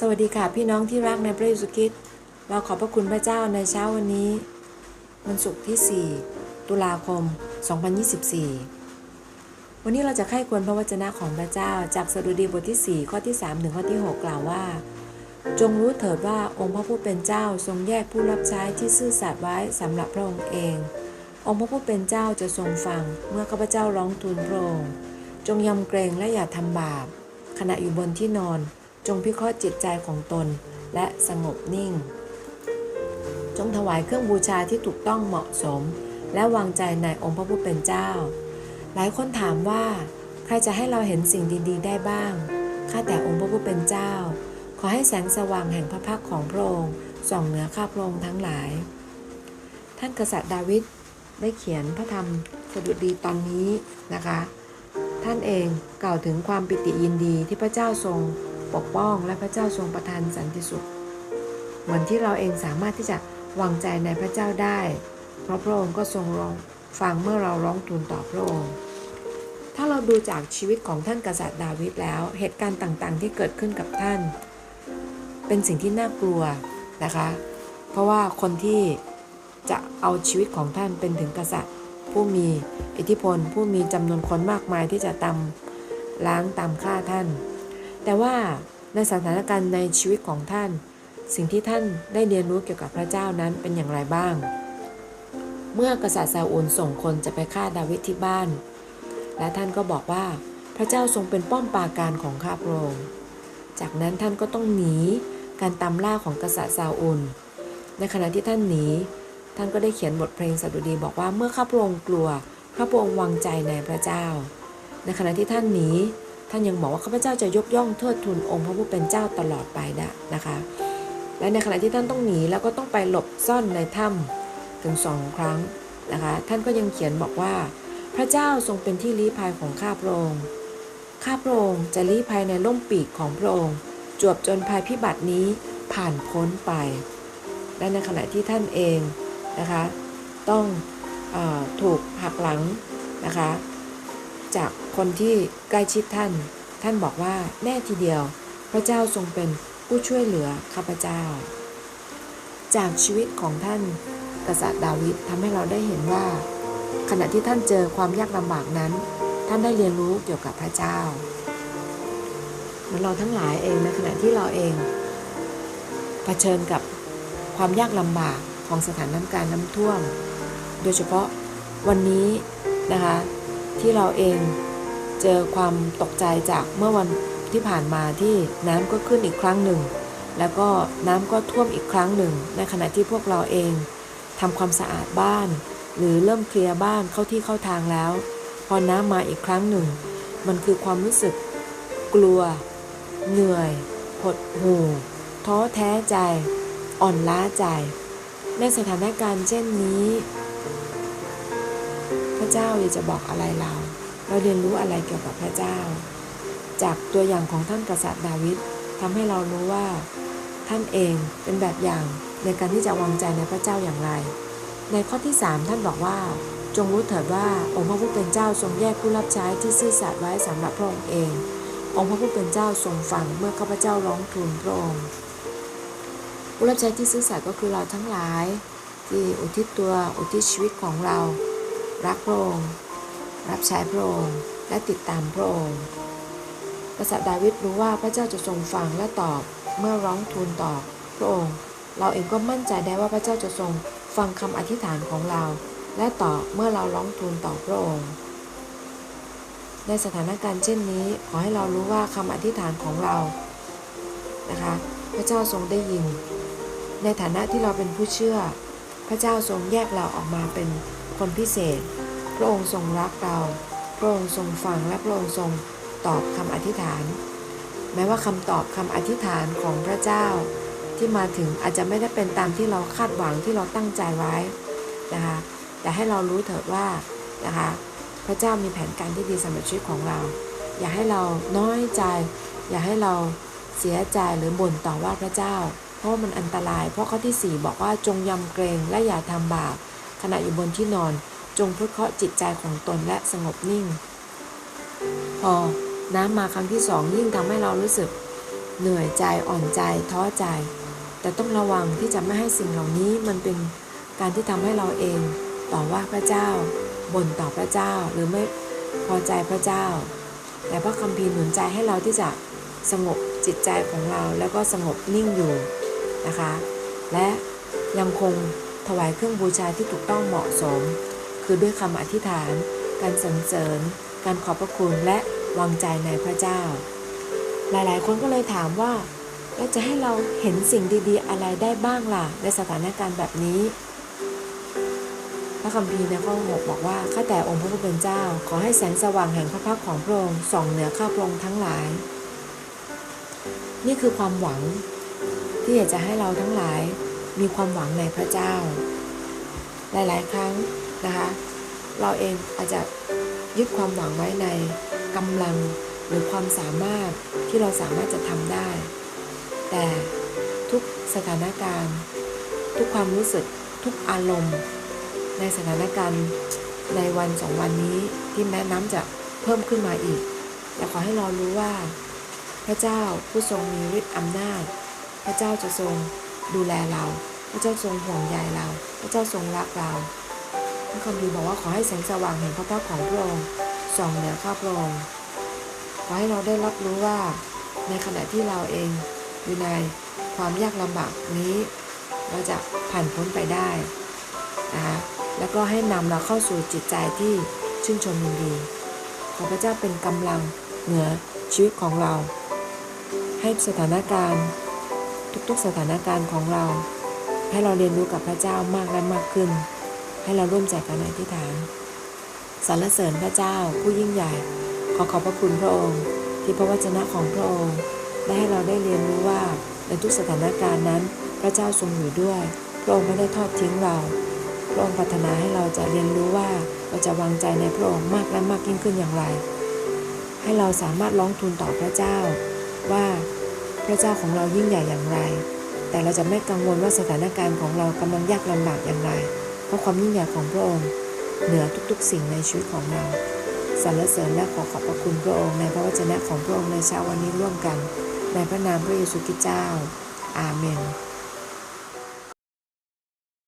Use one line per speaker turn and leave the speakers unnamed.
สวัสดีค่ะพี่น้องที่รักในพระเยซูคริสต์เราขอบพระคุณพระเจ้าในเช้าวันนี้ วันศุกร์ที่ 4 ตุลาคม 2024 วันนี้เราจะไข้ควรพระวจนะของพระเจ้าจากสดุดีบทที่ 4 ข้อที่ 3 ถึงข้อที่ 6 กล่าวว่า จงรู้เถิดว่าองค์พระผู้เป็นเจ้าทรงแยกผู้รับใช้ที่ซื่อสัตย์ไว้สำหรับพระองค์เอง องค์พระผู้เป็นเจ้าจะทรงฟังเมื่อข้าพเจ้าร้องทูลพระองค์จงยำเกรงและอย่าทำบาปขณะอยู่บนที่นอน จงพิเคราะห์จิตใจของตน และสงบนิ่ง จงถวายเครื่องบูชาที่ถูกต้องเหมาะสม และวางใจในองค์พระผู้เป็นเจ้า หลายคนถามว่า ใครจะให้เราเห็นสิ่งดีๆ ได้บ้าง ข้าแต่องค์พระผู้เป็นเจ้า ขอให้แสงสว่างแห่งพระพักของพระองค์ส่องเหนือข้าพระองค์ทั้งหลาย ท่านกษัตริย์ดาวิดได้เขียนพระธรรมสดุดีตอนนี้นะคะ ท่านเองกล่าวถึงความปิติยินดีที่พระเจ้าทรง ปกป้องและพระเจ้าทรงประทานสันติสุขเหมือนที่เราเองสามารถที่จะวางใจในพระเจ้าได้ เพราะพระองค์ก็ทรงร้องฟังเมื่อเราร้องทูลต่อพระองค์ ถ้าเราดูจากชีวิตของท่านกษัตริย์ดาวิดแล้ว เหตุการณ์ต่างๆ ที่เกิดขึ้นกับท่าน เป็นสิ่งที่น่ากลัวนะคะ เพราะว่าคนที่จะเอาชีวิตของท่านเป็นถึงกษัตริย์ ผู้มีอิทธิพล ผู้มีจำนวนคนมากมายที่จะตามล้างตามฆ่าท่าน แต่ว่าในสถานการณ์ในชีวิตของท่าน สิ่งที่ท่านได้เรียนรู้เกี่ยวกับพระเจ้านั้นเป็นอย่างไรบ้าง เมื่อกษัตริย์ซาอูลส่งคนจะไปฆ่าดาวิดที่บ้าน และท่านก็บอกว่าพระเจ้าทรงเป็นป้อมปราการของข้าพระองค์จากนั้นท่านก็ต้องหนีการตามล่าของกษัตริย์ซาอูล ในขณะที่ท่านหนี ท่านก็ได้เขียนบทเพลงสดุดีบอกว่าเมื่อข้าพระองค์กลัวข้าพระองค์วางใจในพระเจ้า ในขณะที่ท่านหนี ท่านยังบอกว่าข้าพเจ้าจะยกย่องเทิดทูนองค์พระผู้เป็นเจ้าตลอดไปนะนะคะ และในขณะที่ท่านต้องหนีแล้วก็ต้องไปหลบซ่อนในถ้ำถึงสองครั้งนะคะ ท่านก็ยังเขียนบอกว่า พระเจ้าทรงเป็นที่ลี้ภัยของข้าพระองค์ข้าพระองค์จะลี้ภัยในล่มปีกของพระองค์จวบจนภัยพิบัตินี้ผ่านพ้นไป และในขณะที่ท่านเองนะคะ ต้องอถูกหักหลังนะคะ จากคนที่ใกล้ชิดท่าน ท่านบอกว่าแน่ทีเดียว พระเจ้าทรงเป็นผู้ช่วยเหลือข้าพเจ้า จากชีวิตของท่านกษัตริย์ดาวิดทำให้เราได้เห็นว่า ขณะที่ท่านเจอความยากลำบากนั้น ท่านได้เรียนรู้เกี่ยวกับพระเจ้าเหมือนเราทั้งหลายเองในขณะที่เราเองเผชิญกับความยากลำบากของสถานการณ์น้ำท่วม โดยเฉพาะวันนี้นะคะ ที่เราเองเจอความตกใจจากเมื่อวันที่ผ่านมาที่น้ำก็ขึ้นอีกครั้งหนึ่ง แล้วก็น้ำก็ท่วมอีกครั้งหนึ่ง ในขณะที่พวกเราเองทำความสะอาดบ้าน หรือเริ่มเคลียร์บ้านเข้าที่เข้าทางแล้ว พอน้ำมาอีกครั้งหนึ่ง มันคือความรู้สึก กลัว เหนื่อยหดหู่ท้อแท้ใจ อ่อนล้าใจ ในสถานการณ์เช่นนี้ เจ้าอยากจะบอกอะไรเรา เราเรียนรู้อะไรเกี่ยวกับพระเจ้า จากตัวอย่างของท่านกษัตริย์ดาวิดทำให้เรารู้ว่า ท่านเองเป็นแบบอย่างในการที่จะวางใจในพระเจ้าอย่างไร ในข้อที่ 3 ท่านบอกว่า จงรู้เถิดว่าองค์พระผู้เป็นเจ้าทรงแยกผู้รับใช้ที่ซื่อสัตย์ไว้สำหรับพระองค์เอง องค์พระผู้เป็นเจ้าทรงฟังเมื่อข้าพเจ้าร้องทูลพระองค์ผู้รับใช้ที่ซื่อสัตย์ก็คือเราทั้งหลาย ที่อุทิศตัวอุทิศชีวิตของเรา รักพระองค์รับใช้พระองค์และติดตามพระองค์กษัตริย์ดาวิดรู้ว่าพระเจ้าจะทรงฟังและตอบเมื่อร้องทูลต่อพระองค์ เราเองก็มั่นใจได้ว่าพระเจ้าจะทรงฟังคำอธิษฐานของเรา และตอบเมื่อเราร้องทูลต่อพระองค์ ในสถานการณ์เช่นนี้ขอให้เรารู้ว่าคำอธิษฐานของเรานะคะพระเจ้าทรงได้ยิน ในฐานะที่เราเป็นผู้เชื่อ พระเจ้าทรงแยกเราออกมาเป็น คนพิเศษ พระองค์ทรงรักเรา พระองค์ทรงฟังและพระองค์ทรงตอบคำอธิษฐาน แม้ว่าคำตอบคำอธิษฐานของพระเจ้า ที่มาถึงอาจจะไม่ได้เป็นตามที่เราคาดหวังที่เราตั้งใจไว้นะคะแต่ให้เรารู้เถิดว่านะคะพระเจ้ามีแผนการที่ดีสำหรับชีวิตของเรา อย่าให้เราน้อยใจ อย่าให้เราเสียใจหรือบ่นต่อว่าพระเจ้า เพราะมันอันตราย เพราะข้อที่ 4 บอกว่าจงยำเกรงและอย่าทำบาป ขณะอยู่บนที่นอน จงพิเคาะจิตใจของตนและสงบนิ่ง พอ น้ำมาครั้งที่สองยิ่งทำให้เรารู้สึก เหนื่อยใจอ่อนใจท้อใจ แต่ต้องระวังที่จะไม่ให้สิ่งเหล่านี้มันเป็นการที่ทำให้เราเองต่อว่าพระเจ้าบ่นต่อพระเจ้าหรือไม่พอใจพระเจ้า แต่พระคัมภีร์หนุนใจให้เราที่จะสงบจิตใจของเราแล้วก็สงบนิ่งอยู่นะคะ และยังคง ถวายเครื่องบูชาที่ถูกต้องเหมาะสม คือด้วยคำอธิษฐาน การสรรเสริญ การขอบพระคุณและวางใจในพระเจ้า หลายๆ คนก็เลยถามว่าแล้วจะให้เราเห็นสิ่งดีๆ อะไรได้บ้างล่ะ ในสถานการณ์แบบนี้ พระคัมภีร์ในข้อ6บอกว่าข้าแต่องค์พระผู้เป็นเจ้า ขอให้แสงสว่างแห่งพระพักของพระองค์ส่องเหนือข้าพระองค์ทั้งหลาย นี่คือความหวังที่อยากจะให้เราทั้งหลาย มีความหวังในพระเจ้า หลาย ๆ ครั้งนะคะ เราเองอาจจะยึดความหวังไว้ในกำลังหรือความสามารถที่เราสามารถจะทำได้ แต่ทุกสถานการณ์ ทุกความรู้สึกทุกอารมณ์ ในสถานการณ์ในวันสองวันนี้ที่แม้น้ำจะเพิ่มขึ้นมาอีกแต่ขอให้เรารู้ว่า พระเจ้าผู้ทรงมีฤทธิ์อำนาจ พระเจ้าจะทรง ดูแลเรา พระเจ้าทรงห่วงใยเรา พระเจ้าทรงรักเราพระคัมภีร์บอกว่าขอให้แสงสว่างแห่งพระพักตร์ของพระองค์ส่องเหนือข้าพระองค์ขอให้เราได้รับรู้ว่า ในขณะที่เราเองอยู่ในความยากลำบากนี้ เราจะผ่านพ้นไปได้นะคะแล้วก็ให้นำเราเข้าสู่จิตใจที่ชื่นชมยินดี ขอพระเจ้าเป็นกำลังเหนือชีวิตของเรา ให้สถานการณ์ ทุกๆสถานการณ์ของเรา ให้เราเรียนรู้กับพระเจ้ามากและมากขึ้น ให้เราร่วมใจกันในอธิษฐานสรรเสริญพระเจ้าผู้ยิ่งใหญ่ ขอขอบพระคุณพระองค์ ที่พระวจนะของพระองค์ได้ให้เราได้เรียนรู้ว่าในทุกสถานการณ์นั้น พระเจ้าทรงอยู่ด้วย พระองค์ไม่ได้ทอดทิ้งเราพระองค์ปรารถนาให้เราจะเรียนรู้ว่าเราจะวางใจในพระองค์มากและมากยิ่งขึ้นอย่างไร ให้เราสามารถร้องทูลต่อพระเจ้าว่า พระเจ้าของเรายิ่งใหญ่อย่างไร แต่เราจะไม่กังวลว่าสถานการณ์ของเรากำลังยากลำบากอย่างไร เพราะความยิ่งใหญ่ของพระองค์ เหนือทุกๆ สิ่งในชีวิตของเราสรรเสริญและขอขอบพระคุณพระองค์ในพระวจนะของพระองค์ในเช้าวันนี้ร่วมกัน ในพระนามพระเยซูคริสต์เจ้า อาเมน